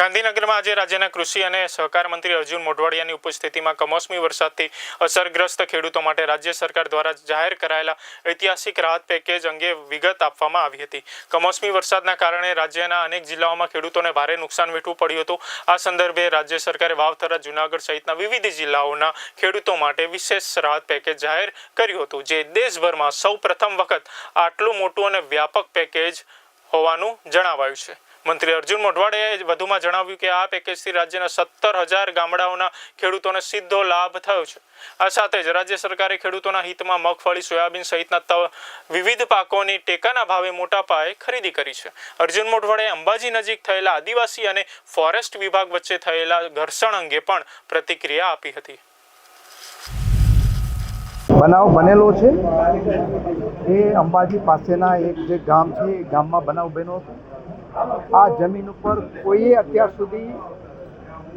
ગાંધીનગરમાં આજે રાજ્યના કૃષિ અને સહકાર મંત્રી અર્જુન મોઢવાડિયાની ઉપસ્થિતિમાં કમોસમી વરસાદથી અસરગ્રસ્ત ખેડૂતો માટે રાજ્ય સરકાર દ્વારા જાહેર કરાયેલા ઐતિહાસિક રાહત પેકેજ અંગે વિગત આપવામાં આવી હતી. કમોસમી વરસાદના કારણે રાજ્યના અનેક જિલ્લાઓમાં ખેડૂતોને ભારે નુકસાન વેઠવું પડ્યું હતું. આ સંદર્ભે રાજ્ય સરકારે વાવથરા, જુનાગઢ સહિતના વિવિધ જિલ્લાઓના ખેડૂતો માટે વિશેષ રાહત પેકેજ જાહેર કર્યું હતું, જે દેશભરમાં સૌ પ્રથમ વખત આટલું મોટું અને વ્યાપક પેકેજ હોવાનું જણાવાયું છે. મંત્રી અર્જુન મોઢવાડિયાએ વધુમાં જણાવ્યું કે આ પેકેજથી રાજ્યના સત્તર હજાર ગામડાઓના ખેડૂતોને સીધો લાભ થયો છે. આ સાથે જ રાજ્ય સરકારે ખેડૂતોના હિતમાં મગફળી, સોયાબીન સહિતના વિવિધ પાકોની ટેકાના ભાવે મોટા પાયે ખરીદી કરી છે. અર્જુન મોઢવાડિયાએ અંબાજી નજીક થયેલા આદિવાસી અને ફોરેસ્ટ વિભાગ વચ્ચે થયેલા ઘર્ષણ અંગે પણ પ્રતિક્રિયા આપી હતી. બનાવ બનેલો છે. એ અંબાજી પાસેના એક જે ગામ છે, એ ગામમાં બનાવ બન્યો. આ જમીન ઉપર કોઈએ અત્યાર સુધી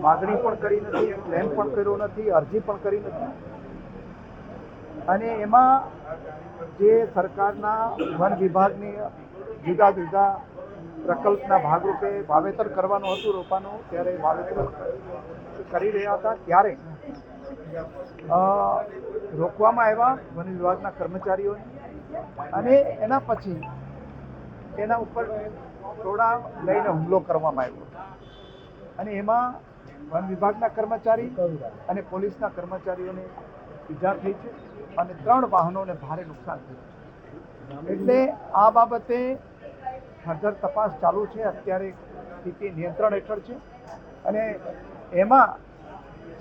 માગણી પણ કરી નથી ક્લેમ પણ કર્યો નથી, અરજી પણ કરી નથી. અને એમાં જે સરકારના વન વિભાગની જુદા જુદા પ્રકલ્પના ભાગરૂપે વાવેતર કરવાનું હતું, રોપાનું, ત્યારે વાવેતર કરી રહ્યા હતા, ત્યારે રોકવામાં આવ્યા વન વિભાગના કર્મચારીઓને. અને એના પછી એના ઉપર ટોળા લઈને હુમલો કરવામાં આવ્યો. અને એમાં વન વિભાગના કર્મચારી અને પોલીસના કર્મચારીઓને ઈજા થઈ છે અને ત્રણ વાહનોને ભારે નુકસાન થયું એટલે આ બાબતે ફર્ધર તપાસ ચાલુ છે. અત્યારે સ્થિતિ નિયંત્રણ હેઠળ છે. અને એમાં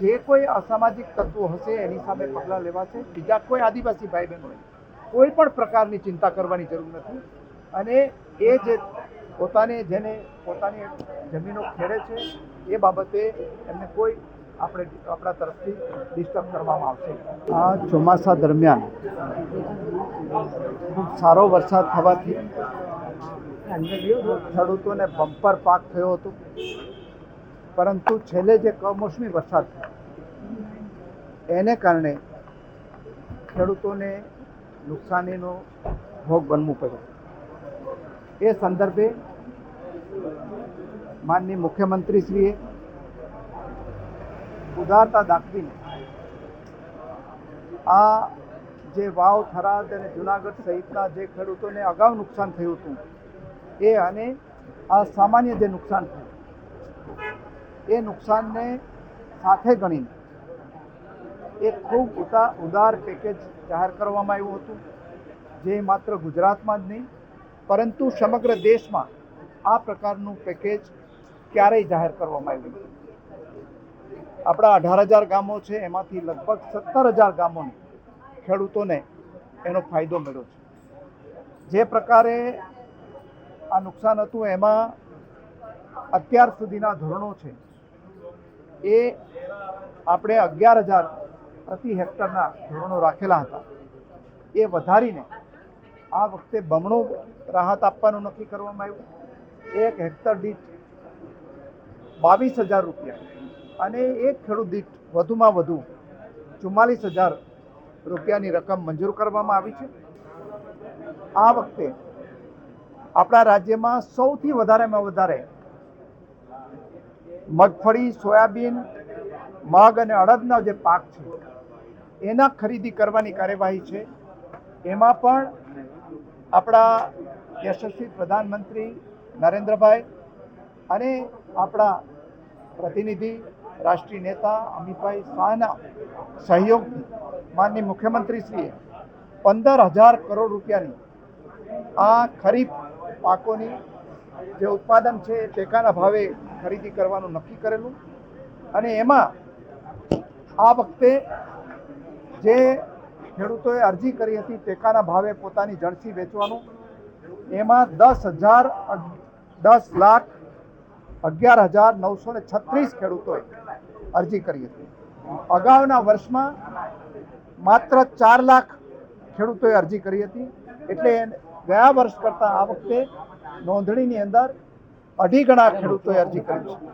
જે કોઈ અસામાજિક તત્વો હશે એની સામે પગલાં લેવાશે. બીજા કોઈ આદિવાસી ભાઈ બહેનોએ કોઈ પણ પ્રકારની ચિંતા કરવાની જરૂર નથી. અને એ જે પોતાને જેને પોતાની જમીનો ખેડે છે, એ બાબતે એમને કોઈ આપણે આપણા તરફથી ડિસ્ટર્બ કરવામાં આવશે આ ચોમાસા દરમિયાન ખૂબ સારો વરસાદ થવાથી ખેડૂતોને બમ્પર પાક થયો હતો. પરંતુ છેલ્લે જે કમોસમી વરસાદ થયો, એને કારણે ખેડૂતોને નુકસાનીનો ભોગ બનવું પડ્યો. એ સંદર્ભે માનની મુખ્યમંત્રીશ્રીએ ઉદારતા દાખવીને આ જે વાવ થરાદ અને જુનાગઢ સહિતના જે ખેડૂતોને અગાઉ નુકસાન થયું હતું, એ અને આ સામાન્ય જે નુકસાન થયું, એ નુકસાનને સાથે ગણીને એક ખૂબ ઉતા, ઉદાર પેકેજ જાહેર કરવામાં આવ્યું હતું, જે માત્ર ગુજરાતમાં જ નહીં, પરંતુ સમગ્ર દેશમાં આ પ્રકારનું પેકેજ ક્યારેય જાહેર કરવામાં નથી. આપણા અઢાર હજાર ગામો છે, એમાંથી લગભગ સત્તર હજાર ગામોને ખેડૂતોને એનો ફાયદો મળ્યો છે. જે પ્રકારે આ નુકસાન હતું, એમાં અત્યાર સુધીના ધોરણો છે, એ આપણે અગિયાર હજાર પ્રતિ હેક્ટરના ધોરણો રાખેલા હતા. એ વધારીને આ વખતે બમણો રાહત આપવાનું નક્કી કરવામાં આવ્યું. એક હેક્ટર દીઠ બાવીસ હજાર રૂપિયા. અને એક ખેડૂત દીઠ વધુમાં વધુ ચુમ્માલીસ હજાર રૂપિયાની રકમ મંજૂર કરવામાં આવી છે. આ વખતે આપણા રાજ્યમાં સૌથી વધારેમાં વધારે મગફળી, સોયાબીન, મગ અને અડદનો જે પાક છે, એના ખરીદી કરવાની કાર્યવાહી છે. એમાં પણ આપણા યશસ્વી પ્રધાનમંત્રી નરેન્દ્રભાઈ અને આપણા પ્રતિનિધિ, રાષ્ટ્રીય નેતા અમિતભાઈ શાહના સહયોગથી માનની મુખ્યમંત્રીશ્રીએ પંદર હજાર કરોડ રૂપિયાની આ ખરીફ પાકોની જે ઉત્પાદન છે ટેકાના ભાવે ખરીદી કરવાનું નક્કી કરેલું અને એમાં આ વખતે જે ખેડૂતોએ અરજી કરી હતી ટેકાના ભાવે પોતાની જળસી વેચવાનું, એમાં દસ હજાર દસ લાખ અગિયાર હજાર નવસો ને છત્રીસ ખેડૂતોએ અરજી કરી હતી. અગાઉના વર્ષમાં માત્ર ચાર લાખ ખેડૂતોએ અરજી કરી હતી. એટલે ગયા વર્ષ કરતાં આ વખતે નોંધણીની અંદર અઢી ગણા ખેડૂતોએ અરજી કરી છે.